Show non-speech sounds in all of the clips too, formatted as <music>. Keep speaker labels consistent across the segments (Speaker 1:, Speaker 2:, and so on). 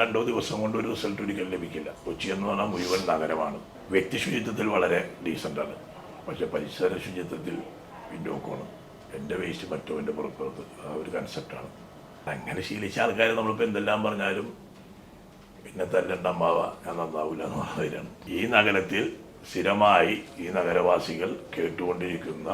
Speaker 1: രണ്ടോ ദിവസം കൊണ്ട് ഒരു റിസൾട്ട് ഒരിക്കലും ലഭിക്കില്ല. കൊച്ചി എന്ന് പറഞ്ഞാൽ മുഴുവൻ നഗരമാണ്. വ്യക്തി ശുചിത്വത്തിൽ വളരെ ഡീസന്റാണ് പക്ഷേ പരിസര ശുചിത്വത്തിൽ പിന്നോക്കമാണ്. എന്റെ വേസ്റ്റ് മറ്റവന്റെ പുറപ്പുറത്ത്. ആ ഒരു കൺസെപ്റ്റാണ് അങ്ങനെ ശീലിച്ച ആൾക്കാർ നമ്മളിപ്പോൾ എന്തെല്ലാം പറഞ്ഞാലും പിന്നെ തല്ലണ്ട അമ്മാവ ഞാൻ നന്നാവില്ല എന്ന് പറഞ്ഞവരാണ് ഈ നഗരത്തിൽ സ്ഥിരമായി ഈ നഗരവാസികൾ കേട്ടുകൊണ്ടിരിക്കുന്ന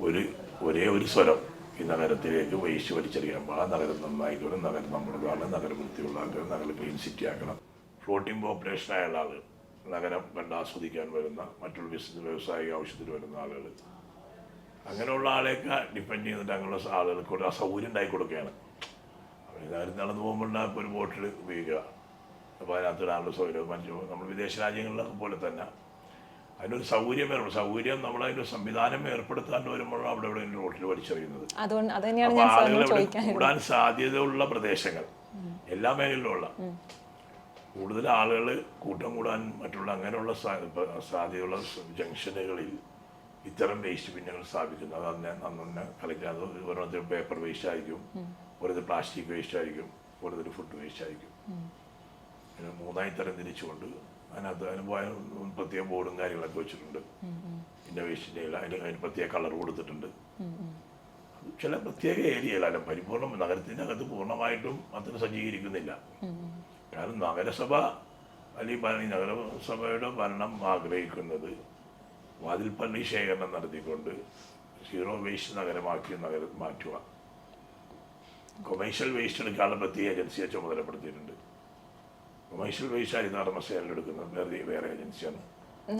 Speaker 1: ഒരു ഒരേ ഒരു സ്വരം ഈ നഗരത്തിലേക്ക് വേസ്റ്റ് വലിച്ചെറിയാൻ പാടാ നഗരം നന്നായിക്കോളും നഗരം നമ്മളതാണ് നഗരം വൃത്തിയുള്ളാക്കണം നഗരം ക്ലീൻ സിറ്റി ആക്കണം. ഫ്ലോട്ടിംഗ് പോപ്പുലേഷൻ ആയുള്ള ആളുകൾ നഗരം കണ്ട് ആസ്വദിക്കാൻ വരുന്ന മറ്റുള്ള ബിസിനസ് വ്യവസായിക ആവശ്യത്തിന് വരുന്ന ആളുകൾ അങ്ങനെയുള്ള ആളെയൊക്കെ ഡിപ്പെൻഡ് ചെയ്തിട്ട് അങ്ങനെയുള്ള ആളുകൾക്ക് ഒരു അസൗകര്യം ഉണ്ടാക്കി കൊടുക്കുകയാണ്. അവർ നഗരത്തിൽ നടന്നു പോകുമ്പോൾ ഒരു ബോട്ടിൽ ഉപയോഗിക്കുക. അപ്പോൾ അതിനകത്ത് ഇടാനുള്ള സൗകര്യം. മറ്റു നമ്മൾ വിദേശ രാജ്യങ്ങളിലൊക്കെ പോലെ തന്നെ അതിനൊരു സൗകര്യം വേണം. സൗകര്യം നമ്മളതിന്റെ സംവിധാനം ഏർപ്പെടുത്താണ്ട് വരുമ്പോഴാണ് അവിടെ ഇവിടെ റോട്ടിൽ വലിച്ചെറിയുന്നത്. അപ്പോൾ ആളുകൾ ഇവിടെ കൂടാൻ സാധ്യതയുള്ള പ്രദേശങ്ങൾ എല്ലാ മേഖലയിലുള്ള കൂടുതൽ ആളുകൾ കൂട്ടം കൂടാൻ മറ്റുള്ള അങ്ങനെയുള്ള സാധ്യതയുള്ള ജംഗ്ഷനുകളിൽ ഇത്തരം വേസ്റ്റ് ബിന്നുകൾ സ്ഥാപിക്കുന്നു. അത് അന്ന് അന്നെ കളിക്കാതെ ഓരോരുത്തർ പേപ്പർ വേസ്റ്റ് ആയിരിക്കും ഓരോരുത്തർ പ്ലാസ്റ്റിക് വേസ്റ്റ് ആയിരിക്കും ഓരോരുത്തർ ഫുഡ് വേസ്റ്റ് ആയിരിക്കും. മൂന്നായി തരം തിരിച്ചുകൊണ്ട് അതിനകത്ത് അതിന് പ്രത്യേക ബോർഡും കാര്യങ്ങളൊക്കെ വെച്ചിട്ടുണ്ട്. ഇന്നോവേഷന്റെ അതിന് അതിന് പ്രത്യേക കളർ കൊടുത്തിട്ടുണ്ട്. ചില പ്രത്യേക ഏരിയയിലല്ല പരിപൂർണ നഗരത്തിന്റെ അകത്ത് പൂർണമായിട്ടും അത്ര സജ്ജീകരിക്കുന്നില്ല. കാരണം നഗരസഭ അല്ലെങ്കിൽ ഭരണ- നഗരസഭയുടെ ഭരണം ആഗ്രഹിക്കുന്നത് വാതിൽപ്പള്ളി ശേഖരണം നടത്തിക്കൊണ്ട് സീറോ വേസ്റ്റ് നഗരമാക്കി നഗരം മാറ്റുക. കൊമേഴ്ഷ്യൽ വേസ്റ്റ് എടുക്കാനുള്ള പ്രത്യേക ഏജൻസിയെ ചുമതലപ്പെടുത്തിയിട്ടുണ്ട്. കൊമേഴ്ഷ്യൽ നടന്ന ഹരിതാർമസേനയിൽ എടുക്കുന്നത് വേറെ വേറെ ഏജൻസിയാണ്.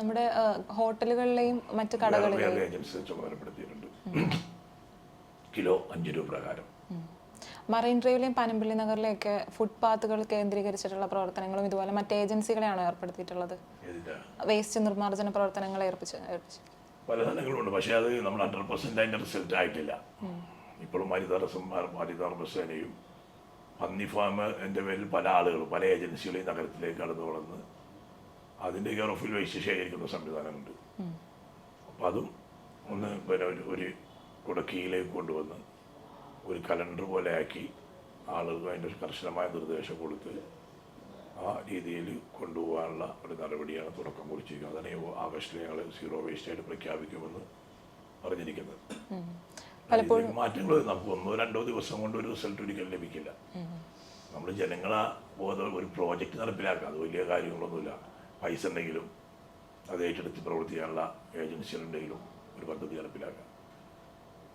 Speaker 2: നമ്മുടെ ഹോട്ടലുകളിലെയും മറ്റു കടകളിലെയും.
Speaker 1: വേറെ ചുമതലപ്പെടുത്തിയിട്ടുണ്ട്. കിലോ അഞ്ച് രൂപ പ്രകാരം.
Speaker 2: മറൈൻ ഡ്രൈവിലെയും പനമ്പിള്ളി നഗറിലെയൊക്കെ ഫുട്പാത്തുകൾ കേന്ദ്രീകരിച്ചിട്ടുള്ള പ്രവർത്തനങ്ങളും ഇതുപോലെ മറ്റ് ഏജൻസികളെയാണോ ഏർപ്പെടുത്തിയിട്ടുള്ളത്? വേസ്റ്റ് നിർമ്മാർജന പ്രവർത്തനങ്ങൾ ഏർപ്പിച്ച് ഏർപ്പിച്ച്.
Speaker 1: പല സ്ഥലങ്ങളുണ്ട്. പക്ഷേ അത് നമ്മൾ ഹൺഡ്രഡ് പെർസെന്റ് അതിന്റെ റിസൾട്ട് ആയിട്ടില്ല. ഇപ്പോഴും ഹരിതറസന്മാർ ഹരിതർമ്മസേനയും പന്നി ഫാം എന്റെ പേരിൽ പല ആളുകൾ പല ഏജൻസികളും ഈ നഗരത്തിലേക്ക് കടന്നു വളർന്ന് അതിന്റെ കെയർ ഓഫിൽ വേസ്റ്റ് ശേഖരിക്കുന്ന സംവിധാനമുണ്ട്. അപ്പം അതും ഒന്ന് പിന്നെ ഒരു ഒരു കുടക്കിയിലേക്ക് കൊണ്ടുവന്ന് ഒരു കലണ്ടർ പോലെ ആക്കി ആളുകൾക്ക് അതിന്റെ കർശനമായ നിർദ്ദേശം കൊടുത്ത് ആ രീതിയിൽ കൊണ്ടുപോകാനുള്ള ഒരു നടപടിയാണ് തുടക്കം കുറിച്ചിരിക്കുന്നത്. അതാണ് ആഗസ്റ്റിൽ ഞങ്ങൾ സീറോ വേസ്റ്റായിട്ട് പ്രഖ്യാപിക്കുമെന്ന് പറഞ്ഞിരിക്കുന്നത് ഇതിലേക്ക് മാറ്റങ്ങൾ നമുക്ക് ഒന്നോ രണ്ടോ ദിവസം കൊണ്ട് ഒരു റിസൾട്ട് ഒരിക്കലും ലഭിക്കില്ല. നമ്മൾ ജനങ്ങളെ ബോധം ഒരു പ്രോജക്റ്റ് നടപ്പിലാക്കുക. അത് വലിയ കാര്യങ്ങളൊന്നുമില്ല. പൈസ ഉണ്ടെങ്കിലും അത് ഏറ്റെടുത്ത് പ്രവർത്തിക്കാനുള്ള ഏജൻസികളുണ്ടെങ്കിലും ഒരു പദ്ധതി നടപ്പിലാക്കുക.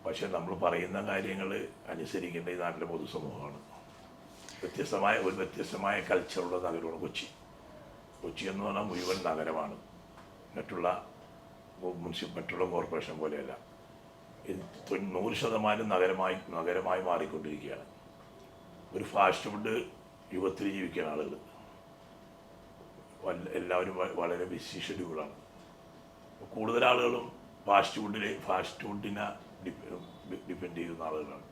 Speaker 1: പക്ഷേ നമ്മൾ പറയുന്ന കാര്യങ്ങൾ അനുസരിക്കേണ്ട ഈ നാട്ടിലെ പൊതുസമൂഹമാണ്. വ്യത്യസ്തമായ ഒരു വ്യത്യസ്തമായ കൾച്ചറുള്ള നഗരമാണ് കൊച്ചി. കൊച്ചി എന്ന് പറഞ്ഞാൽ മുഴുവൻ നഗരമാണ്. മറ്റുള്ള മുനിസിപ്പൽ മറ്റുള്ള കോർപ്പറേഷൻ പോലെയല്ല. ഇത് നൂറ് ശതമാനം നഗരമായി നഗരമായി മാറിക്കൊണ്ടിരിക്കുകയാണ്. ഒരു ഫാസ്റ്റ് ഫുഡ് യുഗത്തിൽ ജീവിക്കുന്ന ആളുകൾ. എല്ലാവരും വളരെ ബിസി ഷെഡ്യൂളാണ് കൂടുതൽ ആളുകളും ഫാസ്റ്റ് ഫുഡിലെ ഫാസ്റ്റ് ഫുഡിനെ ഡിപ്പെൻഡ് ചെയ്യുന്ന ആളുകളാണ്.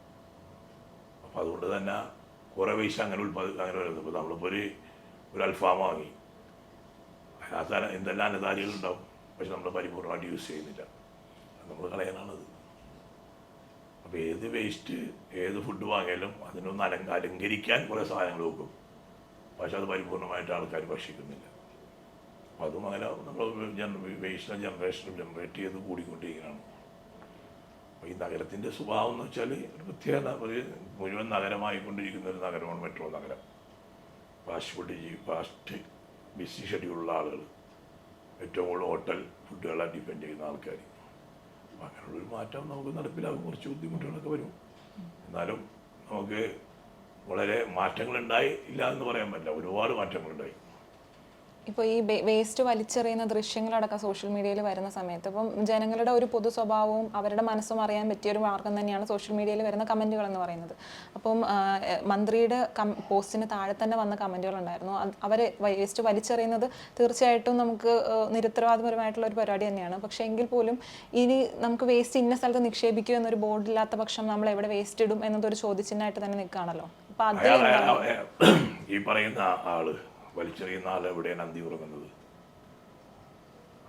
Speaker 1: അപ്പം അതുകൊണ്ട് തന്നെ കുറേ പൈസ അങ്ങനെ ഉൽപ്പാദി അങ്ങനെ വരുന്നത് ഇപ്പോൾ നമ്മളിപ്പോൾ ഒരു ഒരു അൽഫാം വാങ്ങി. അതിനകത്ത് എന്തെല്ലാം അനതാരികളുണ്ടാവും പക്ഷെ നമ്മൾ പരിപൂർണമായിട്ട് യൂസ് ചെയ്യുന്നില്ല. നമ്മൾ കളയാനാണത്. അപ്പോൾ ഏത് വേസ്റ്റ് ഏത് ഫുഡ് വാങ്ങിയാലും അതിനൊന്ന് അലങ്ക അലങ്കരിക്കാൻ കുറേ സാധനങ്ങൾ വെക്കും. പക്ഷെ അത് പരിപൂർണമായിട്ട് ആൾക്കാർ ഭക്ഷിക്കുന്നില്ല. അപ്പോൾ അതും അങ്ങനെ നമ്മൾ വേസ്റ്റിനും ജനറേഷനും ജനറേറ്റ് ചെയ്ത് കൂടിക്കൊണ്ടിരിക്കുകയാണ്. അപ്പോൾ ഈ നഗരത്തിന്റെ സ്വഭാവം എന്ന് വെച്ചാൽ ഒരു പ്രത്യേക ന- ഒരു മുഴുവൻ നഗരമായിക്കൊണ്ടിരിക്കുന്ന ഒരു നഗരമാണ് മെട്രോ നഗരം. ഫാസ്റ്റ് ഫുഡ് ഫാസ്റ്റ് ബിസി ഷെഡ്യൂളുള്ള ആളുകൾ ഏറ്റവും കൂടുതൽ ഹോട്ടൽ ഫുഡുകളെ ഡിപ്പെൻഡ് ചെയ്യുന്ന ആൾക്കാർ അങ്ങനെയുള്ളൊരു മാറ്റം നമുക്ക് നടപ്പിലാകും. കുറച്ച് ബുദ്ധിമുട്ടുകളൊക്കെ വരും. എന്നാലും നമുക്ക് വളരെ മാറ്റങ്ങളുണ്ടായി ഇല്ല എന്ന് പറയാൻ പറ്റില്ല. ഒരുപാട് മാറ്റങ്ങളുണ്ടായി.
Speaker 2: ഇപ്പോൾ ഈ വേസ്റ്റ് വലിച്ചെറിയുന്ന ദൃശ്യങ്ങളടക്കം സോഷ്യൽ മീഡിയയിൽ വരുന്ന സമയത്ത് ഇപ്പം ജനങ്ങളുടെ ഒരു പൊതു സ്വഭാവവും അവരുടെ മനസ്സും അറിയാൻ പറ്റിയ ഒരു മാർഗം തന്നെയാണ് സോഷ്യൽ മീഡിയയിൽ വരുന്ന കമന്റുകൾ എന്ന് പറയുന്നത്. അപ്പം മന്ത്രിയുടെ കം പോസ്റ്റിന് താഴെ തന്നെ വന്ന കമന്റുകൾ ഉണ്ടായിരുന്നു അവർ വേസ്റ്റ് വലിച്ചെറിയുന്നത് തീർച്ചയായിട്ടും നമുക്ക് നിരുത്തരവാദപരമായിട്ടുള്ള ഒരു പരിപാടി തന്നെയാണ്. പക്ഷേ എങ്കിൽ പോലും ഇനി നമുക്ക് വേസ്റ്റ് ഇന്ന സ്ഥലത്ത് നിക്ഷേപിക്കൂ എന്നൊരു ബോർഡില്ലാത്ത പക്ഷം നമ്മൾ എവിടെ വേസ്റ്റ് ഇടും എന്നതൊരു ചോദ്യചിഹ്നമായിട്ട് തന്നെ നിൽക്കുകയാണല്ലോ. അപ്പം
Speaker 1: അയാൾ- ഈ പറയുന്ന ആൾ വലിച്ചെറിയുന്ന ആൾ എവിടെയാണ് അന്തി ഉറങ്ങുന്നത്?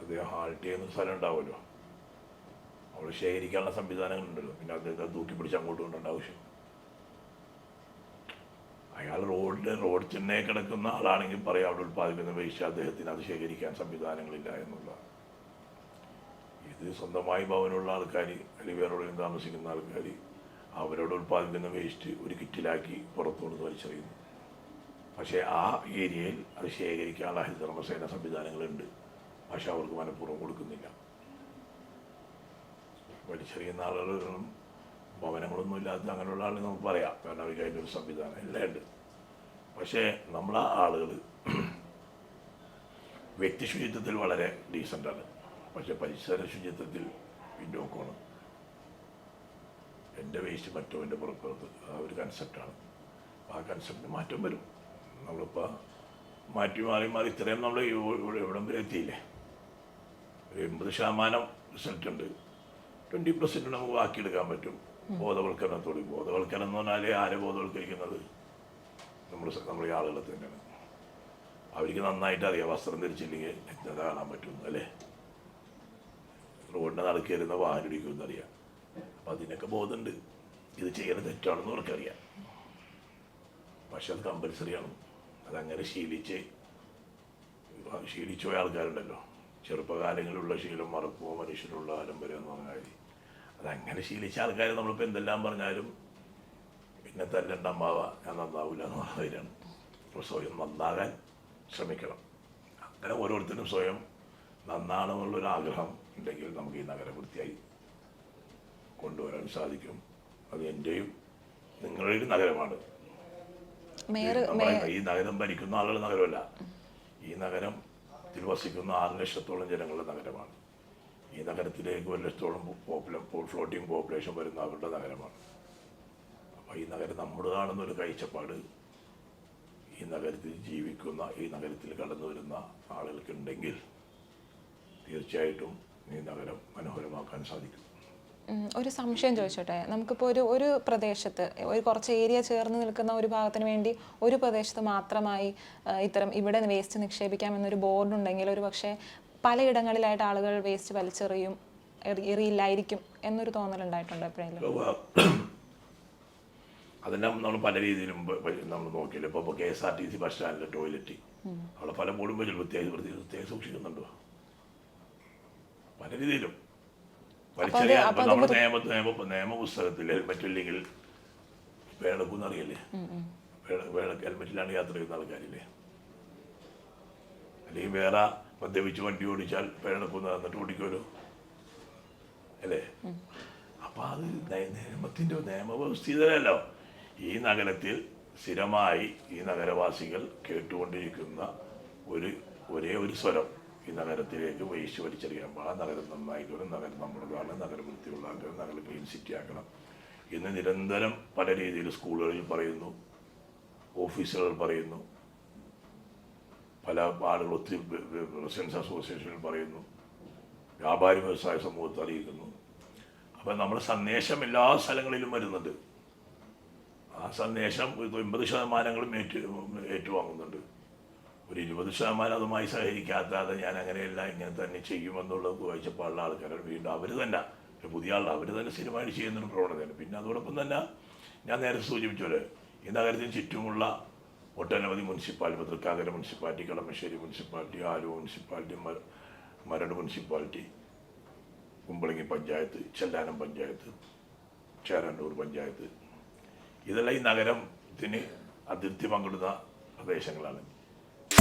Speaker 1: അദ്ദേഹം ഹാൾട്ട് ചെയ്യുന്ന സ്ഥലം ഉണ്ടാവുമല്ലോ. അവിടെ ശേഖരിക്കാനുള്ള സംവിധാനങ്ങളുണ്ടല്ലോ. പിന്നെ അദ്ദേഹത്തെ തൂക്കി പിടിച്ച് അങ്ങോട്ട് കൊണ്ടുണ്ട് ആവശ്യം. അയാൾ റോഡിൽ റോഡ് ചെന്നൈ കിടക്കുന്ന ആളാണെങ്കിൽ പറയാം അവിടെ ഉൽപ്പാദിക്കുന്ന വേസ്റ്റ് അദ്ദേഹത്തിന് അത് ശേഖരിക്കാൻ സംവിധാനങ്ങളില്ല എന്നുള്ള ഇത് സ്വന്തമായി ഭവനമുള്ള ആൾക്കാർ അല്ലെങ്കിൽ വേറെ എവിടെയും താമസിക്കുന്ന ആൾക്കാർ അവരോട് ഉൽപ്പാദിപ്പിക്കുന്ന വേസ്റ്റ് ഒരു കിറ്റിലാക്കി പുറത്തുകൊണ്ട് വലിച്ചെറിയുന്നു. പക്ഷേ ആ ഏരിയയിൽ അത് ശേഖരിക്കാനുള്ള ഹരിതകർമ്മസേന സംവിധാനങ്ങളുണ്ട്. പക്ഷെ അവർക്ക് മനഃപൂർവം കൊടുക്കുന്നില്ല. വലിച്ചെറിയുന്ന ആളുകളും ഭവനങ്ങളൊന്നും ഇല്ലാത്ത അങ്ങനെയുള്ള ആളുകൾ നമുക്ക് പറയാം. കാരണം അവർക്ക് അതിന്റെ ഒരു സംവിധാനം എല്ലാം ഉണ്ട്. പക്ഷേ നമ്മളെ ആളുകൾ <clears throat> വ്യക്തി ശുചിത്വത്തിൽ വളരെ ഡീസന്റാണ് പക്ഷേ പരിസര ശുചിത്വത്തിൽ പിന്നോക്കമാണ്. എന്റെ വേസ്റ്റ് മറ്റോ എന്റെ പുറപ്പുറത്ത്. ആ ഒരു കൺസെപ്റ്റാണ് ആ കൺസെപ്റ്റ് മാറ്റം വരും. മാറ്റി മാറി മാറി ഇത്രയും നമ്മൾ ഇവിടെ എവിടം വരെ എത്തിയില്ലേ? ഒരു എൺപത് ശതമാനം റിസൾട്ട് ഉണ്ട്. ട്വന്റി പെർസെന്റ് നമുക്ക് ബാക്കിയെടുക്കാൻ പറ്റും. ബോധവൽക്കരണത്തോടെ. ബോധവൽക്കരണം എന്ന് പറഞ്ഞാൽ ആരെ ബോധവൽക്കരിക്കുന്നത്? നമ്മൾ നമ്മുടെ ആളുകളെ തന്നെയാണ്. അവർക്ക് നന്നായിട്ട് അറിയാം. വസ്ത്രം ധരിച്ചില്ലെങ്കിൽ എത്ര കാണാൻ പറ്റും അല്ലേ? റോഡിനെ നടക്കരുന്ന വാഹനം ഇടിക്കുമെന്ന് അറിയാം. അപ്പം അതിനൊക്കെ ബോധമുണ്ട്. ഇത് ചെയ്യുന്നത് തെറ്റാണെന്ന് അവർക്കറിയാം പക്ഷെ അത് കമ്പൽസറിയാണ് അതങ്ങനെ ശീലിച്ച് ശീലിച്ചു പോയ ആൾക്കാരുണ്ടല്ലോ. ചെറുപ്പകാലങ്ങളിലുള്ള ശീലം മറക്കുമോ മനുഷ്യനുള്ള ആരംഭരം എന്ന് പറഞ്ഞാൽ അതങ്ങനെ ശീലിച്ച ആൾക്കാർ നമ്മളിപ്പോൾ എന്തെല്ലാം പറഞ്ഞാലും പിന്നെ തല്ലണ്ട അമ്മാവ ഞാൻ നന്നാവില്ല എന്ന് പറഞ്ഞവരാണ് അപ്പോൾ സ്വയം നന്നാകാൻ ശ്രമിക്കണം. അങ്ങനെ ഓരോരുത്തരും സ്വയം നന്നാണെന്നുള്ളൊരു ആഗ്രഹം ഉണ്ടെങ്കിൽ നമുക്ക് ഈ നഗരം വൃത്തിയായി കൊണ്ടുവരാൻ സാധിക്കും. അത് എന്റെയും നിങ്ങളുടെ നഗരമാണ്. ഈ നഗരം ഭരിക്കുന്ന ആളുകളുടെ നഗരമല്ല. ഈ നഗരം വസിക്കുന്ന ആറ് ലക്ഷത്തോളം ജനങ്ങളുടെ നഗരമാണ്. ഈ നഗരത്തിലേക്ക് ഒരു ലക്ഷത്തോളം ഫ്ലോട്ടിംഗ് പോപ്പുലേഷൻ വരുന്ന അവരുടെ നഗരമാണ്. അപ്പോൾ ഈ നഗരം നമ്മൾ കാണുന്ന ഒരു കാഴ്ചപ്പാട് ഈ നഗരത്തിൽ ജീവിക്കുന്ന ഈ നഗരത്തിൽ കടന്നു വരുന്ന ആളുകൾക്കുണ്ടെങ്കിൽ തീർച്ചയായിട്ടും ഈ നഗരം മനോഹരമാക്കാൻ സാധിക്കും.
Speaker 2: ഒരു സംശയം ചോദിച്ചോട്ടെ? നമുക്കിപ്പോൾ ഒരു ഒരു പ്രദേശത്ത് ഒരു കുറച്ച് ഏരിയ ചേർന്ന് നിൽക്കുന്ന ഒരു ഭാഗത്തിന് വേണ്ടി ഒരു പ്രദേശത്ത് മാത്രമായി ഇത്തരം ഇവിടെ വേസ്റ്റ് നിക്ഷേപിക്കാം എന്നൊരു ബോർഡ് ഉണ്ടെങ്കിൽ ഒരു പക്ഷേ പലയിടങ്ങളിലായിട്ട് ആളുകൾ വേസ്റ്റ് വലിച്ചെറിയും എറി- എറിയില്ലായിരിക്കും എന്നൊരു തോന്നലുണ്ടായിട്ടുണ്ടോ എപ്പോഴെങ്കിലും?
Speaker 1: അതെല്ലാം നമ്മൾ പല രീതിയിലും നമ്മൾ നോക്കിയില്ല? ഇപ്പോൾ K S R T C bus സ്റ്റാൻഡിലെ toilet അവിടെ പല ബോർഡും വെച്ച് പ്രത്യേകം സൂക്ഷിക്കുന്നുണ്ടോ. പല രീതിയിലും. വലിച്ചെറിയാൻ നമ്മുടെ നിയമ നിയമ നിയമപുസ്തകത്തിൽ പേടക്കൂന്ന് അറിയല്ലേ പേട ഹെൽമെറ്റിലാണ് യാത്ര ചെയ്യുന്ന ആൾക്കാരില്ലേ? അല്ലെങ്കിൽ വേറെ മദ്യപിച്ച് വണ്ടി ഓടിച്ചാൽ പേടക്കൂന്ന് എന്നിട്ട് ഓടിക്കുമല്ലോ അല്ലേ? അപ്പൊ അത് നയ- നിയമത്തിന്റെ നിയമവ്യവസ്ഥിതരല്ലോ. ഈ നഗരത്തിൽ സ്ഥിരമായി ഈ നഗരവാസികൾ കേട്ടുകൊണ്ടിരിക്കുന്ന ഒരു ഒരേ ഒരു സ്വരം. ഈ നഗരത്തിലേക്ക് വേസ്റ്റ് വലിച്ചെറിയാൻ പാടില്ല നഗരം നന്നായിക്കോളും നഗരം നമ്മുടേതാണ് നഗരം വൃത്തിയുള്ളാക്കണം നഗരം ക്ലീൻ സിറ്റി ആക്കണം. ഇന്ന് നിരന്തരം പല രീതിയിൽ സ്കൂളുകളിൽ പറയുന്നു. ഓഫീസുകൾ പറയുന്നു. പല ആളുകൾ ഒത്തിരി റെസിഡൻസ് അസോസിയേഷനിൽ പറയുന്നു. വ്യാപാരി വ്യവസായ സമൂഹത്തെ അറിയിക്കുന്നു. അപ്പം നമ്മുടെ സന്ദേശം എല്ലാ സ്ഥലങ്ങളിലും വരുന്നുണ്ട്. ആ സന്ദേശം എൺപത് ശതമാനങ്ങളും ഏറ്റു ഏറ്റുവാങ്ങുന്നുണ്ട്. ഒരു ഇരുപത് ശതമാനം അതുമായി സഹകരിക്കാത്താതെ ഞാൻ അങ്ങനെയല്ല ഇങ്ങനെ തന്നെ ചെയ്യുമെന്നുള്ളത് കാഴ്ചപ്പാടുള്ള ആൾക്കാരാണ് വീണ്ടും അവർ തന്നെ പുതിയ ആൾ അവർ തന്നെ സ്ഥിരമായിട്ട് ചെയ്യുന്നൊരു പ്രവണതയാണ്. പിന്നെ അതോടൊപ്പം തന്നെ ഞാൻ നേരത്തെ സൂചിപ്പിച്ചത് ഈ നഗരത്തിന് ചുറ്റുമുള്ള ഒട്ടനവധി മുനിസിപ്പാലിറ്റി ഇപ്പോൾ Thrikkakara municipality Kalamassery municipality Aluva municipality മര മരട് മുനിസിപ്പാലിറ്റി കുമ്പളങ്ങി പഞ്ചായത്ത് ചെല്ലാനം പഞ്ചായത്ത് ചേരാണ്ടൂർ പഞ്ചായത്ത്. ഇതെല്ലാം ഈ നഗരത്തിന് അതിർത്തി പങ്കിടുന്ന പ്രദേശങ്ങളാണ്.